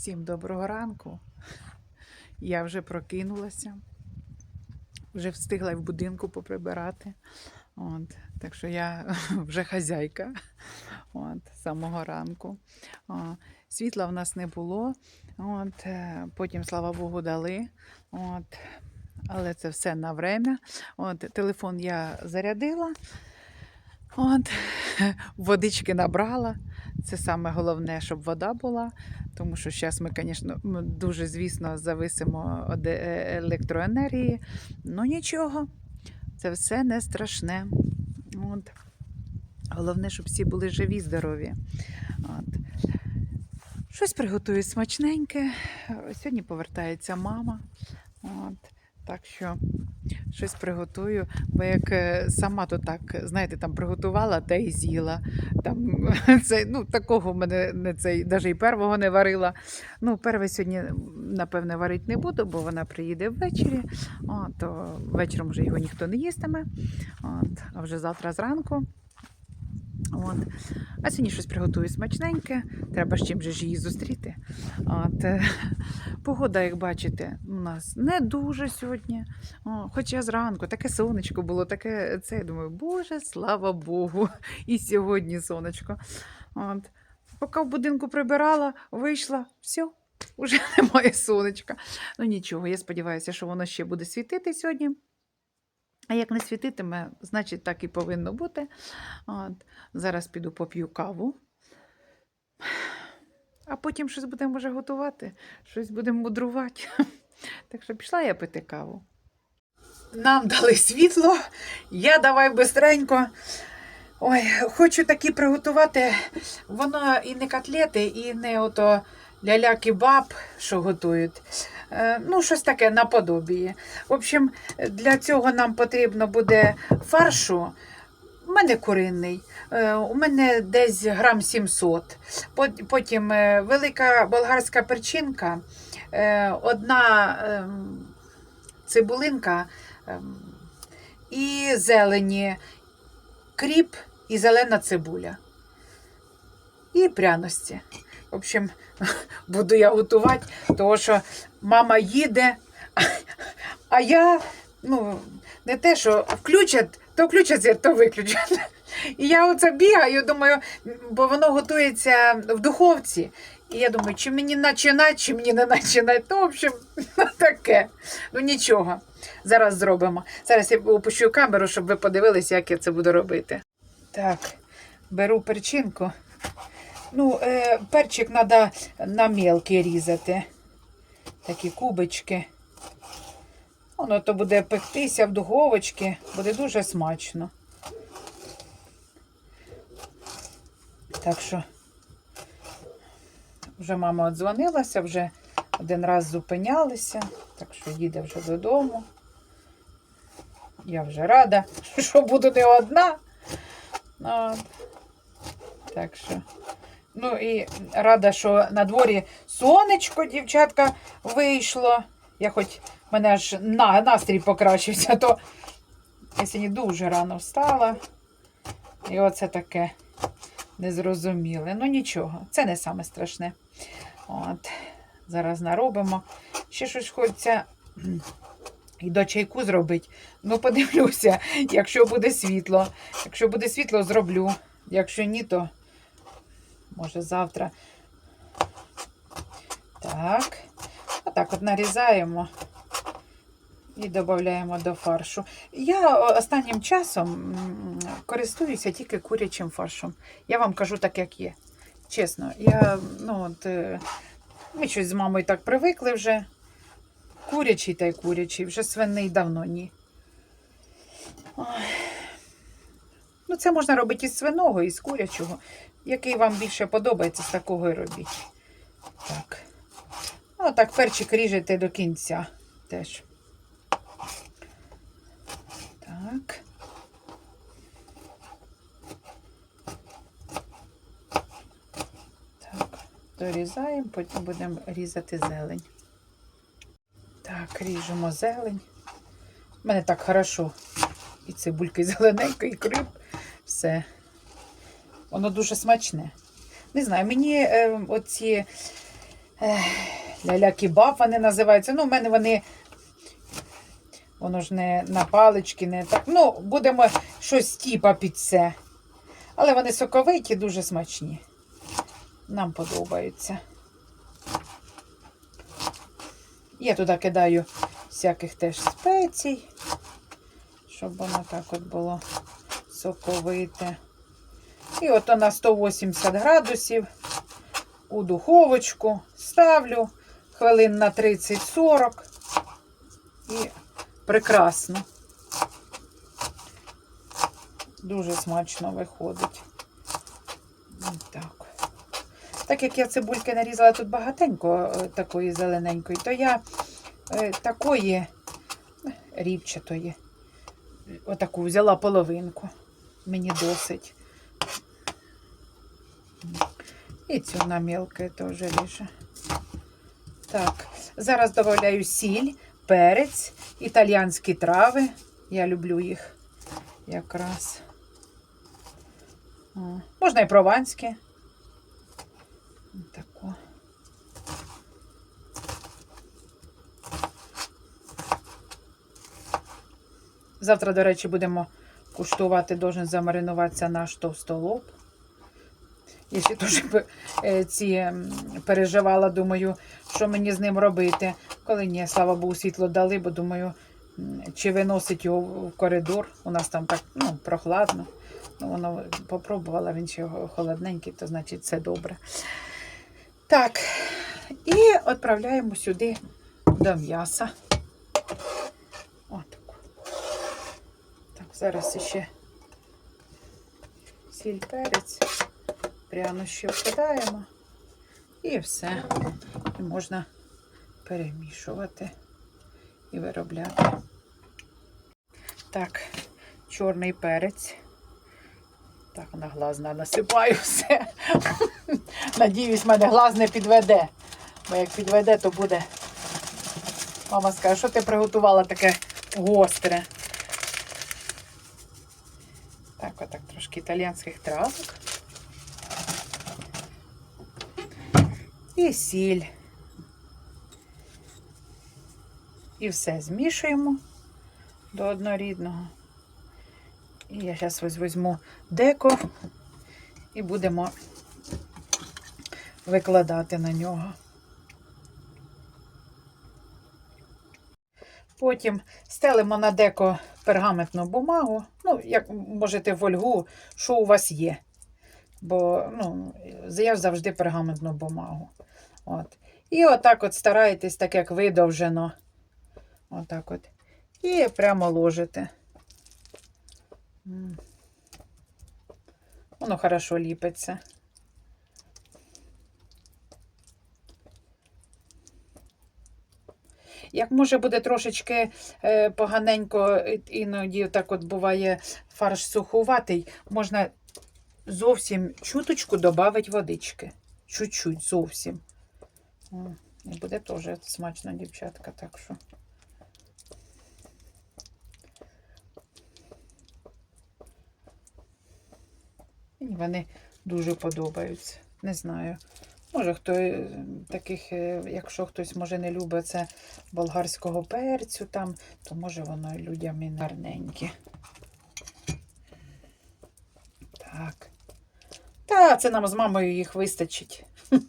Всім доброго ранку. Я вже прокинулася, вже встигла в будинку поприбирати. От, так що я вже хазяйка от, самого ранку. О, світла в нас не було. От, е, потім, слава Богу, дали. От, але це все на время. От, телефон я зарядила. От, водички набрала. Це саме головне, щоб вода була, тому що зараз ми, звісно, дуже, звісно, зависимо від е- електроенергії. Ну нічого, це все не страшне. От. Головне, щоб всі були живі, здорові. От. Щось приготую смачненьке. Сьогодні повертається мама. От. Так що щось приготую, бо як е, сама то так, знаєте, там приготувала та й з'їла. Там, це, ну, такого в мене не цей, навіть і первого не варила. Ну, перве сьогодні, напевне, варити не буду, бо вона приїде ввечері, О, то вечором вже його ніхто не їстиме. От, а вже завтра зранку. От. А сьогодні щось приготую смачненьке. Треба ж чим же ж її зустріти. От. Погода, як бачите, у нас не дуже сьогодні. О, хоча зранку таке сонечко було, таке це. Я думаю, Боже, слава Богу. І сьогодні сонечко. От. Поки в будинку прибирала, вийшла, все, вже немає сонечка. Ну нічого, я сподіваюся, що воно ще буде світити сьогодні. А як не світитиме, значить так і повинно бути. От. Зараз піду поп'ю каву. А потім щось будемо вже готувати, щось будемо мудрувати. Так що пішла я пити каву. Нам дали світло, я давай бистренько. Ой, хочу такі приготувати. Воно і не котлети, і не ото ля-ля-кебаб, що готують. Е, Ну, щось таке наподобіє. В общем, для цього нам потрібно буде фаршу. У мене куринний, е, у мене десь грам 700. Потім е, велика болгарська перчинка, одна ем, цибулинка ем, і зелені, кріп і зелена цибуля. І пряності. В общем, буду я готувати, тому що мама їде, а я, ну, не те, що включать, то включать то виключать. І я оце бігаю, думаю, бо воно готується в духовці. І я думаю, чи мені починати, чи мені не починати. То, в общем, таке. Ну нічого. Зараз зробимо. Зараз я опущу камеру, щоб ви подивилися, як я це буду робити. Так, беру перчинку. Ну, е, перчик треба на мелкий різати. Такі кубочки. Воно то буде пектися в духовочці, буде дуже смачно. Так що вже мама дзвонилася, вже один раз зупинялися, так що їде вже додому. Я вже рада, що буду не одна. А, так що. Ну і рада, що на дворі сонечко, дівчатка, вийшло. Я хоч мене аж на, настрій покращився, то я сьогодні дуже рано встала. І оце таке незрозуміле. Ну нічого, це не саме страшне. От, зараз наробимо. Ще щось хочеться і до чайку зробити. Ну, подивлюся, якщо буде світло. Якщо буде світло, зроблю. Якщо ні, то може завтра. Так. Отак от нарізаємо і додаємо до фаршу. Я останнім часом користуюся тільки курячим фаршем. Я вам кажу так, як є. Чесно, я, ну, от, е, ми щось з мамою так привикли вже. Курячий та й курячий, вже свиний давно ні. Ой. Ну, це можна робити із свиного, і з курячого. Який вам більше подобається, з такого і робіть. Так. Ну, так, перчик ріжете до кінця теж. Так. Так, дорізаємо, потім будемо різати зелень. Так, ріжемо зелень. У мене так хорошо. І цибулька, і зелененька, і крип. Все. Воно дуже смачне. Не знаю, мені е, оці ех, ля-ля-кебаб вони називаються. Ну, в мене вони. Воно ж не на палички, не так. Ну, будемо щось типа під це. Але вони соковиті, дуже смачні. Нам подобаються. Я туди кидаю всяких теж спецій, щоб воно так от було соковите. І ото на 180 градусів у духовочку ставлю хвилин на 30-40 і прекрасно. Дуже смачно виходить. Так. Так як я цибульки нарізала тут багатенько е, такої зелененької, то я е, такої рівчатої, отаку взяла половинку. Мені досить. І цю на мілке теж ріже. Так, зараз додаю сіль, перець, італіянські трави. Я люблю їх якраз. Можна і прованське. Тако. Завтра, до речі, будемо куштувати, должен замаринуватися наш товстолоб. Я ще дуже ці переживала, думаю, що мені з ним робити. Коли ні, слава Богу, світло дали, бо думаю, чи виносить його в коридор. У нас там так ну, прохладно. Ну, воно попробувала, він ще холодненький, то значить це добре. Так, і відправляємо сюди до м'яса. Отаку. Так, зараз ще сіль перець, прянощі вкидаємо і все. І можна перемішувати і виробляти. Так, чорний перець. Так, на глазна насипаю все. Надіюсь, мене глаз не підведе. Бо як підведе, то буде. Мама скаже, що ти приготувала таке гостре. Так, італіянських травок. І сіль. І все змішуємо до однорідного. І я зараз візьму деко і будемо викладати на нього. Потім стелимо на деко пергаментну бумагу. Ну, як можете фольгу, що у вас є. Бо ну, я завжди пергаментну бумагу. От. І отак от стараєтесь, так як видовжено. Отак от. І прямо ложите. Воно хорошо ліпиться. Як може буде трошечки е, поганенько, іноді так от буває фарш сухуватий, можна зовсім чуточку додати водички. Чуть-чуть зовсім. І буде теж смачно, дівчатка, так що. Мені вони дуже подобаються. Не знаю. Може, хто е, таких, е, якщо хтось може не любить це болгарського перцю там, то може воно людям і гарненьке. Так. Та, це нам з мамою їх вистачить.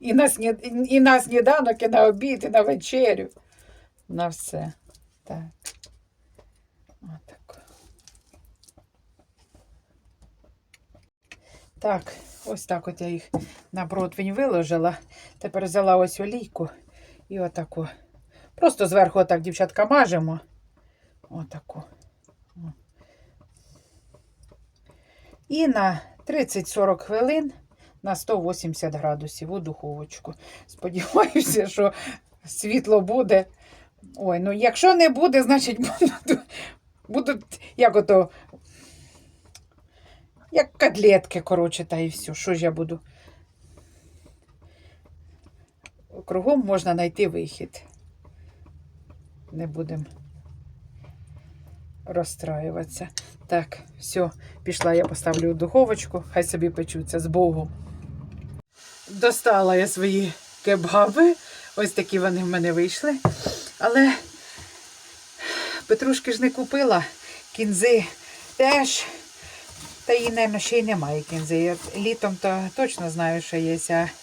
І на, сні... і на сніданок, і на обід, і на вечерю. На все. Так. Так, ось так от я їх на противень виложила. Тепер взяла ось олійку і отаку. Просто зверху отак, дівчатка, мажемо. Отаку. І на 30-40 хвилин на 180 градусів у духовочку. Сподіваюся, що світло буде. Ой, ну якщо не буде, значить будуть, будуть як ото як котлетки, коротше, та і все. Що ж я буду? Кругом можна знайти вихід. Не будемо розстраюватися. Так, все, пішла, я поставлю духовочку, хай собі печуться з Богом. достала я свої кебаби. Ось такі вони в мене вийшли. Але петрушки ж не купила, кінзи теж. Та її, мабуть, ще й немає кінзи. Я літом то точно знаю, що є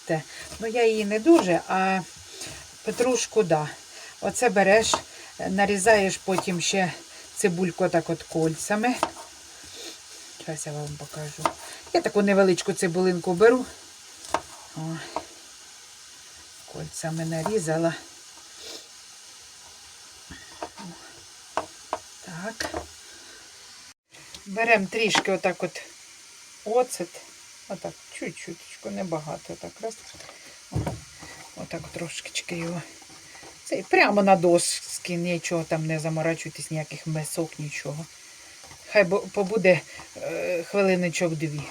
те. Ну я її не дуже, а петрушку, да. Оце береш, нарізаєш потім ще цибульку так от кольцями. Зараз я вам покажу. Я таку невеличку цибулинку беру. О, кольцями нарізала. Так. Беремо трішки отак от оцет. Отак, чуть-чуточку, небагато. Так, раз. Отак трошечки його. Це прямо на доски, нічого там не заморачуйтесь, ніяких месок, нічого. Хай побуде е, хвилиночок дві.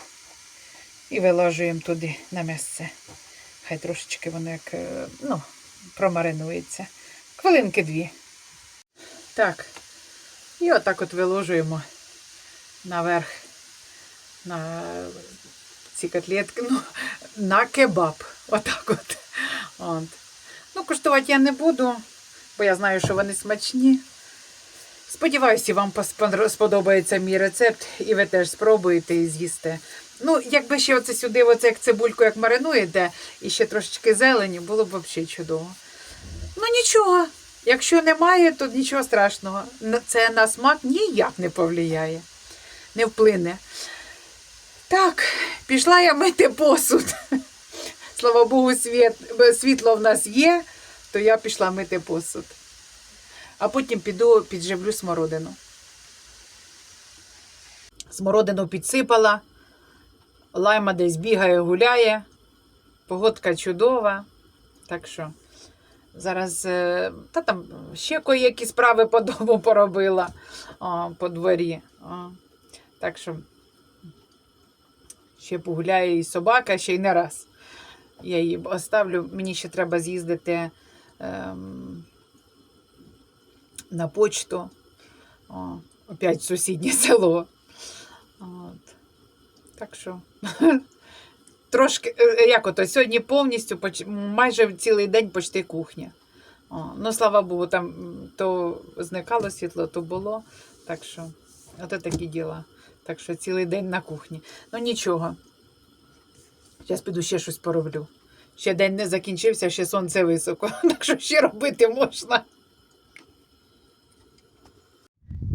І вилажуємо туди на місце. Хай трошечки воно як е, ну, промаринується. Хвилинки дві. Так. І отак от виложуємо наверх на ці котлетки, ну, на кебаб. Отак от. от. Ну, куштувати я не буду, бо я знаю, що вони смачні. Сподіваюся, вам сподобається мій рецепт, і ви теж спробуєте і з'їсте. Ну, якби ще оце сюди, оце як цибульку, як маринуєте, і ще трошечки зелені, було б взагалі чудово. Ну нічого, якщо немає, то нічого страшного. Це на смак ніяк не повлияє, не вплине. Так, пішла я мити посуд. Слава Богу, світ, світло в нас є, то я пішла мити посуд. А потім піду підживлю смородину. Смородину підсипала, лайма десь бігає, гуляє. Погодка чудова. Так що зараз е, та там ще які справи по дому поробила о, по дворі. О. Так що ще погуляє і собака, ще й не раз. Я її оставлю. Мені ще треба з'їздити ем, на почту. О, опять сусіднє село. От. Так що трошки, е, як ото, сьогодні повністю майже цілий день почти кухня. О, ну, слава Богу, там то зникало світло, то було. Так що, ото такі діла. Так що цілий день на кухні. Ну нічого. Зараз піду ще щось пороблю. Ще день не закінчився, ще сонце високо. Так що ще робити можна.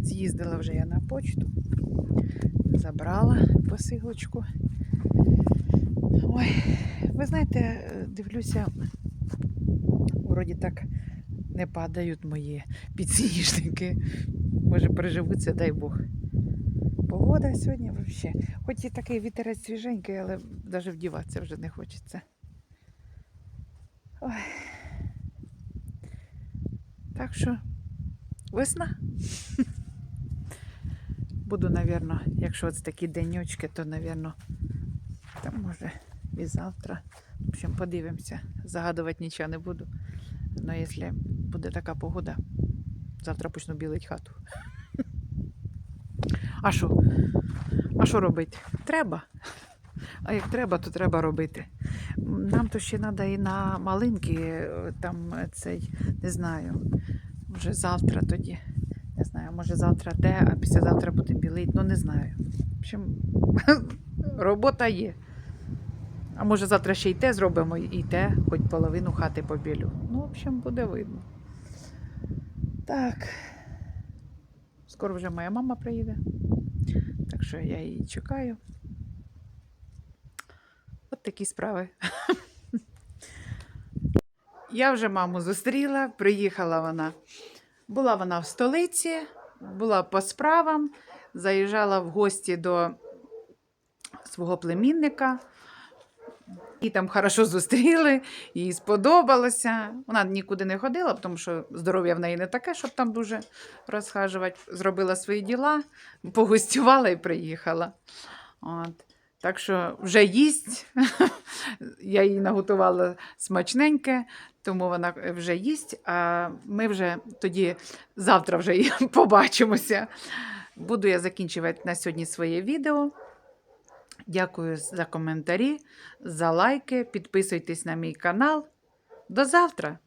З'їздила вже я на почту, забрала посилочку. Ой, ви знаєте, дивлюся, вроді так не падають мої підсніжники. Може, переживуться, дай Бог. Погода сьогодні взагалі. Хоч і такий вітерець свіженький, але навіть вдіватися вже не хочеться. Ой. Так що весна. Буду, напевно, якщо ось такі денечки, то, напевно, там може і завтра. В общем, подивимося. Загадувати нічого не буду. Але якщо буде така погода, завтра почну білити хату. А що? А що робити? Треба. А як треба, то треба робити. Нам то ще треба і на малинки, е, там е, цей, не знаю, може завтра тоді. Не знаю, може завтра те, а післязавтра будемо білити. Ну не знаю. В общем, робота є. А може завтра ще й те зробимо, і те, хоч половину хати побілю. Ну, в общем, буде видно. Так. Скоро вже моя мама приїде. Так що я її чекаю. От такі справи. Я вже маму зустріла, приїхала вона. Була вона в столиці, була по справам, заїжджала в гості до свого племінника. І там хорошо зустріли, їй сподобалося. Вона нікуди не ходила, тому що здоров'я в неї не таке, щоб там дуже розхажувати. Зробила свої діла, погостювала і приїхала. От. Так що вже їсть. Я їй наготувала смачненьке, тому вона вже їсть. А ми вже тоді завтра вже побачимося. Буду я закінчувати на сьогодні своє відео. Дякую за коментарі, за лайки. Підписуйтесь на мій канал. До завтра!